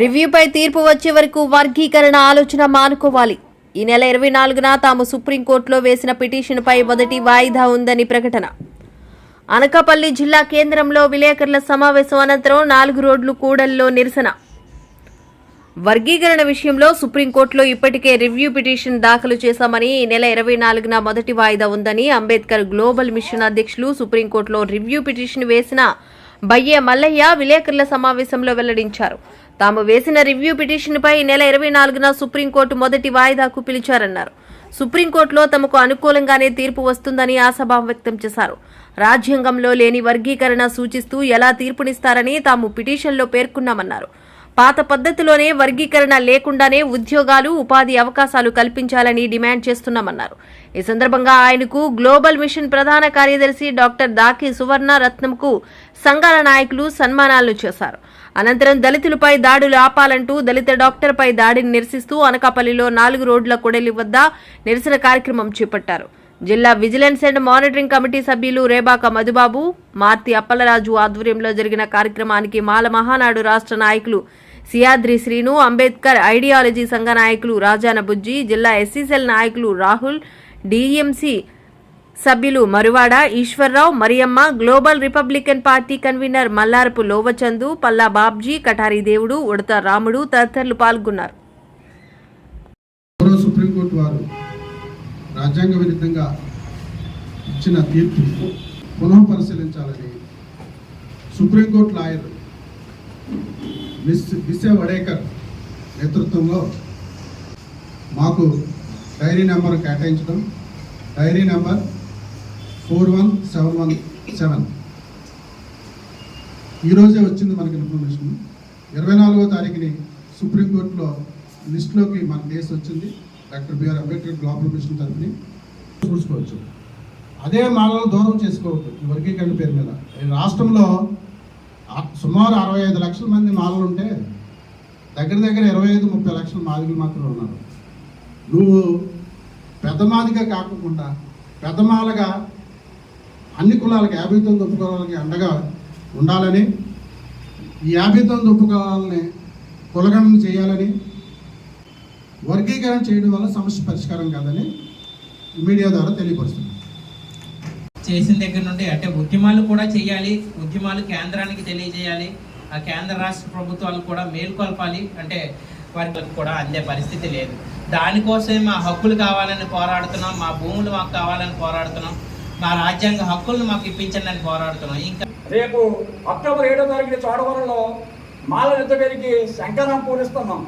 రివ్యూపై తీర్పు వచ్చే వరకు వర్గీకరణ ఆలోచన మానుకోవాలి. ఈ నెల ఇరవై నాలుగున తాము సుప్రీంకోర్టులో వేసిన పిటిషన్పై మొదటి వాయిదా ఉందని ప్రకటన. అనకాపల్లి జిల్లా కేంద్రంలో విలేకరుల సమావేశం అనంతరం నాలుగు రోడ్లు కూడల్లో నిరసన. వర్గీకరణ విషయంలో సుప్రీంకోర్టులో ఇప్పటికే రివ్యూ పిటిషన్ దాఖలు చేశామని ఈ నెల ఇరవై నాలుగున మొదటి వాయిదా ఉందని అంబేద్కర్ గ్లోబల్ మిషన్ అధ్యక్షులు సుప్రీంకోర్టులో రివ్యూ పిటిషన్ వేసిన బయ్యే మల్లయ్య విలేకరుల సమావేశంలో వెల్లడించారు. తాము వేసిన రివ్యూ పిటిషన్పై ఈ నెల ఇరవై నాలుగున సుప్రీంకోర్టు మొదటి వాయిదాకు పిలిచారన్నారు. సుప్రీంకోర్టులో తమకు అనుకూలంగానే తీర్పు వస్తుందని ఆశాభావం వ్యక్తం చేశారు. రాజ్యాంగంలో లేని వర్గీకరణ సూచిస్తూ ఎలా తీర్పునిస్తారని తాము పిటిషన్లో పేర్కొన్నామన్నారు. పాత పద్ధతిలోనే వర్గీకరణ లేకుండానే ఉద్యోగాలు ఉపాధి అవకాశాలు కల్పించాలని డిమాండ్ చేస్తున్నామన్నారు. ఈ సందర్భంగా ఆయనకు గ్లోబల్ మిషన్ ప్రధాన కార్యదర్శి డాక్టర్ దాకి సువర్ణ రత్నంకు సంఘాల నాయకులు సన్మానాలు చేశారు. అనంతరం దళితులపై దాడులు ఆపాలంటూ దళిత డాక్టర్పై దాడిని నిరసిస్తూ అనకాపల్లిలో నాలుగు రోడ్ల కొడలి వద్ద నిరసన కార్యక్రమం చేపట్టారు. జిల్లా విజిలెన్స్ అండ్ మానిటరింగ్ కమిటీ సభ్యులు రేబాక మధుబాబు మార్తి అప్పలరాజు ఆధ్వర్యంలో జరిగిన కార్యక్రమానికి మాల మహానాడు రాష్ట్ర నాయకులు సియాద్రి శ్రీను అంబేద్కర్ ఐడియాలజీ సంఘ నాయకులు రాజాన బుజ్జి జిల్లా ఎస్సీసెల్ నాయకులు రాహుల్ డిఎంసి సభ్యులు Maruvada Eswarrao Mariyamma Global Republican Party convener Mallarapu Lovachandu Palla Babji Katari Devudu Udata Ramudu తదితరులు పాల్గొన్నారు. సుప్రీంకోర్టు వారు రాజ్యాంగ విరుద్ధంగా ఇచ్చిన తీర్పు పునః పరిశీలించాలని Supreme Court lawyer miss Bise Wadekar నేతృత్వంలో మాకు డైరీ నెంబర్ కేటాయించడం. Diary number four one seven one seven. ఈరోజే వచ్చింది మనకి ఇన్ఫర్మేషన్. ఇరవై నాలుగో తారీఖుని సుప్రీంకోర్టులో లిస్టులోకి మన కేసు వచ్చింది. Doctor BR Ambedkar global mission తరఫుని చూసుకోవచ్చు. అదే మాలను దూరం చేసుకోవద్దు. ఈ వర్గీకరణ పేరు మీద. రాష్ట్రంలో సుమారు అరవై ఐదు లక్షల మంది మాలలు ఉంటే దగ్గర దగ్గర ఇరవై ఐదు ముప్పై లక్షల మాదిగలు మాత్రమే ఉన్నారు. నువ్వు పెద్దమాదిగా కాకుండా పెద్దమాలగా అన్ని కులాలకు యాభై తొమ్మిది ఉపకులాలకి అండగా ఉండాలని ఈ యాభై తొమ్మిది ఉపకులాలని కులగణన చేయాలని వర్గీకరణ చేయడం వల్ల సమస్య పరిష్కారం కాదని మీడియా ద్వారా తెలియపరుస్తున్నాను. చేసిన దగ్గర నుండి అంటే ఉద్యమాలు కూడా చేయాలి ఉద్యమాలు కేంద్రానికి తెలియజేయాలి ఆ కేంద్ర రాష్ట్ర ప్రభుత్వాలు కూడా మేల్కొల్పాలి అంటే వారికి కూడా అందే పరిస్థితి లేదు. దానికోసమే మా హక్కులు కావాలని పోరాడుతున్నాం మా భూములు మాకు కావాలని పోరాడుతున్నాం మా రాజ్యాంగ హక్కులను మాకు ఇప్పించండి అని పోరాడుతున్నాం. ఇంకా రేపు అక్టోబర్ ఏడో తారీఖు చోడవరంలో మాల యుద్ధ పేరుకి శంకరం పూరిస్తున్నాం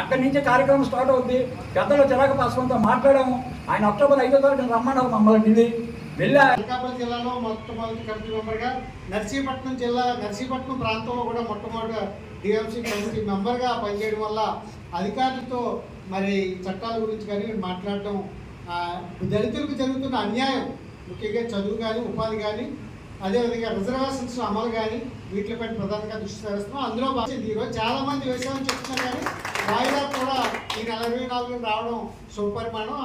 అక్కడి నుంచి కార్యక్రమం స్టార్ట్ అవుద్ది. పెద్దలు చిరాకు పాస్వంతో మాట్లాడాము. ఆయన అక్టోబర్ ఐదో తారీఖున రమ్మన్నారు మమ్మల్ని. అనకాపల్లి జిల్లాలో మొట్టమొదటి కమిటీ మెంబర్గా నర్సీపట్నం జిల్లా నర్సీపట్నం ప్రాంతంలో కూడా మొట్టమొదటి డిఎంసీ కమిటీ మెంబర్గా పనిచేయడం వల్ల అధికారులతో మరి చట్టాల గురించి కానీ మాట్లాడటం దళితులకు జరుగుతున్న అన్యాయం ముఖ్యంగా చదువు కానీ ఉపాధి కానీ అదేవిధంగా రిజర్వేషన్స్ అమలు కానీ వీటిపై ప్రధానంగా దృష్టి సారిస్తున్నాం. అందులో భాగంగా ఈరోజు చాలా మంది వేసామని చెప్తున్నారు కానీ వాయిదా కూడా ఈ నెల ఇరవై నాలుగు రావడం శుభపరిమాణం.